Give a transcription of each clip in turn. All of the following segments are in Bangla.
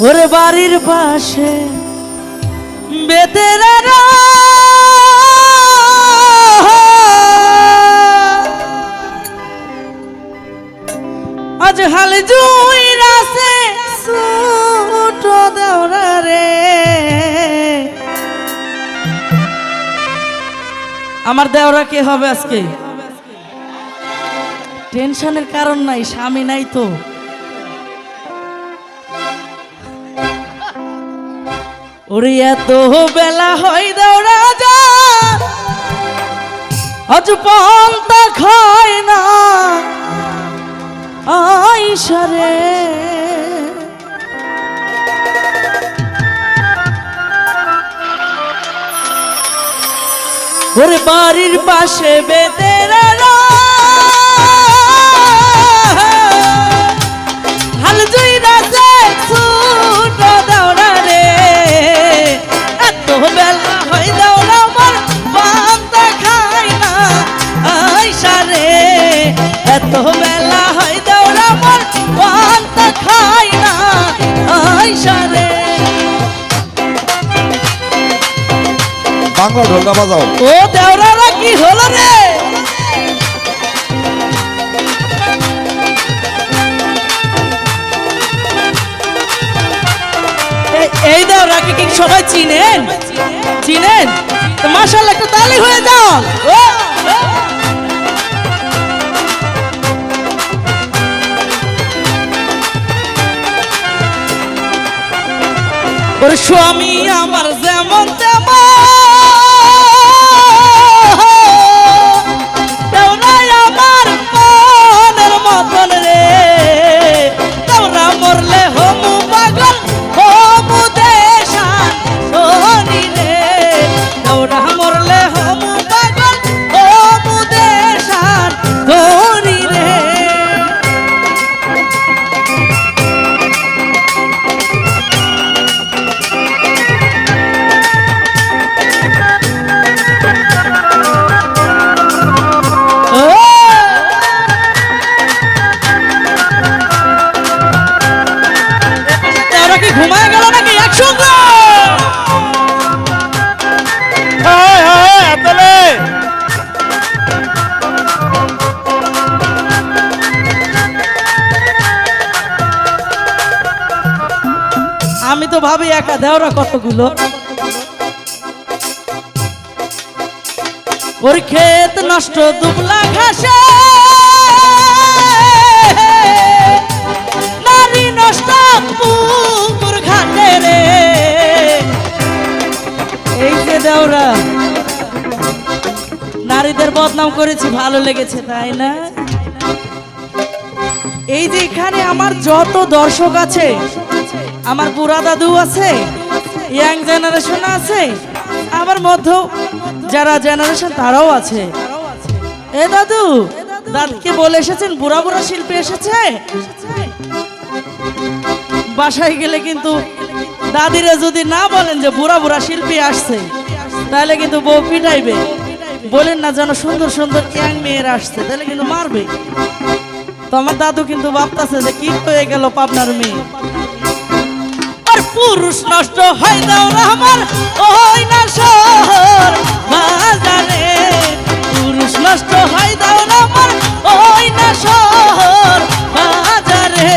ওরে বাড়ির পাশে বেতেরা আজ হাল জুই রাসে দেওরা রে আমার দেওরা কে হবে আজকে? টেনশনের কারণ নাই, স্বামী নাই তো। ওরে এত বেলা হয় দেওরা যা আজ পন্তা খায় না। আইসারে ওরে বাড়ির পাশে বেতেরা এত বেলা হয় দাওড়া আমার পান্তা খাই না। আইসা রে। বাংলা ঢোলটা বাজাও। ও দেওরারা কি হলো রে? এই দেওরাকে কি, সবাই চিনেন? চিনেন? তো মাশাআল্লাহ, একটু তালি হয়ে যাও। ওর স্বামী, আমার যেমন তেমন তো ভাবি একা, দেওরা কতগুলো? ওর ক্ষেত নষ্ট, দুবলা ঘাসে। নারী নষ্ট ঘাটে রে। এই যে দেওরা, নারীদের বদনাম করেছি, ভালো লেগেছে, তাই না? এই যে এখানে আমার যত দর্শক আছে আমার বুড়া দাদু আছে ইয়াং জেনারেশন আছে আমার মধ্য যারা জেনারেশন তারাও আছে। এ দাদু, দাদুকে বলে এসেছেন, বুড়া বুড়া শিল্পী এসেছে? বাসায় গেলে কিন্তু দাদিরা যদি না বলেন যে বুড়া বুড়া শিল্পী আসছে, তাহলে কিন্তু বউ পিটাইবে। বলেন না যেন সুন্দর সুন্দর ইয়াং মেয়েরা আসছে, তাহলে কিন্তু মারবে। তো আমার দাদু কিন্তু ভাবতেছে যে কি হয়ে গেল পাবনার মেয়ে? পুরুষ নষ্ট হয় দাও আমার, ওই না শহর বাজারে পুরুষ নষ্ট হয় দাও আমার, ওই না শহর বাজারে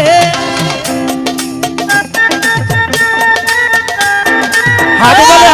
হাতে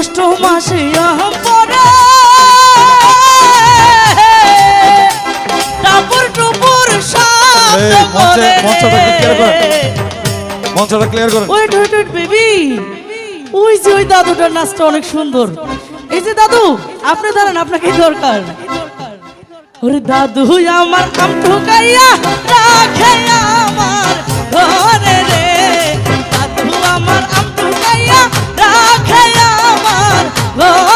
জ্যৈষ্ঠ মাসে পরে। টাপুর টুপুর করে। মঞ্চটা ক্লিয়ার করুন ওয়েট ওয়েট ওয়েট বেবি। ওই যে ওই দাদুটার নাচটা অনেক সুন্দর। এই যে দাদু আপনি দাঁড়ান আপনাকে দরকার। ওরে দাদু আমার আম ঠুকাইয়া রাখে আমার আমার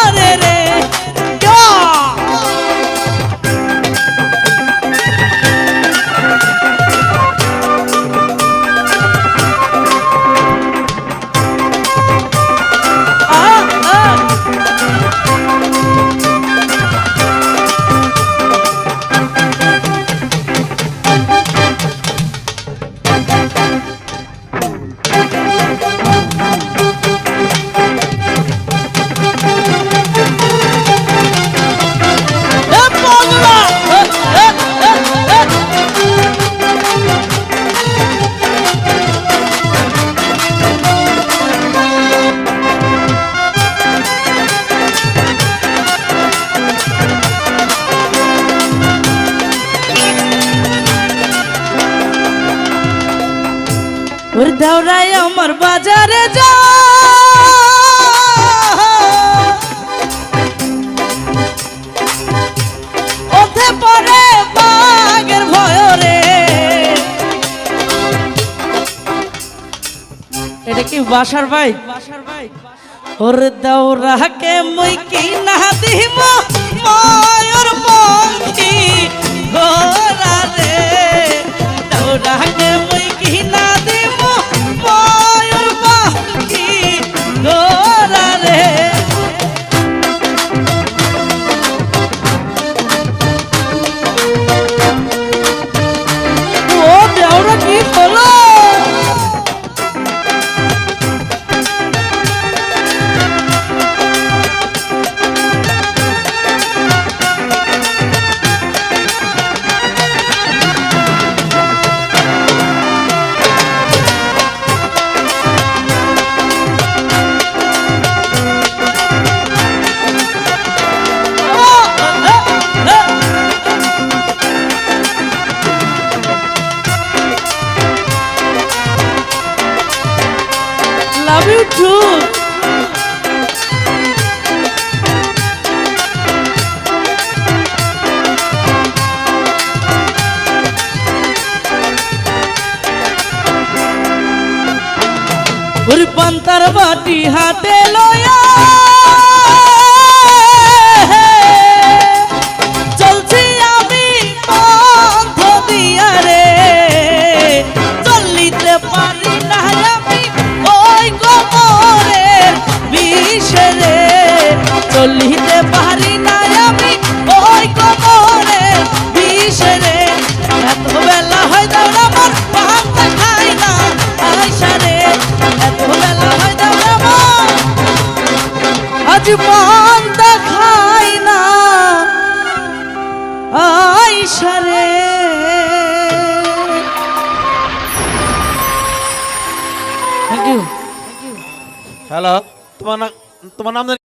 ওর আমার বাজারে যা। পরে বাগের ভয়রে। এটা কি বাসার ভাই? বাসার ভাই ওর দেওরাকে মুই কি না দিম ময়ূর পঙ্খী গোরা রে দেওরাকে Love you too. ওরে পান্তার হাতে লয়া চলিতে পারি না আমি। ওই গোবরের বিষে রে এত বেলা হয় দাঁড়া আমার পান্তা খাই না আইসা রে এত বেলা হয় দাঁড়া আমার আজ পান্তা খাই না আইসা রে থ্যাংক ইউ হ্যালো তোমার নাম তোমার নাম?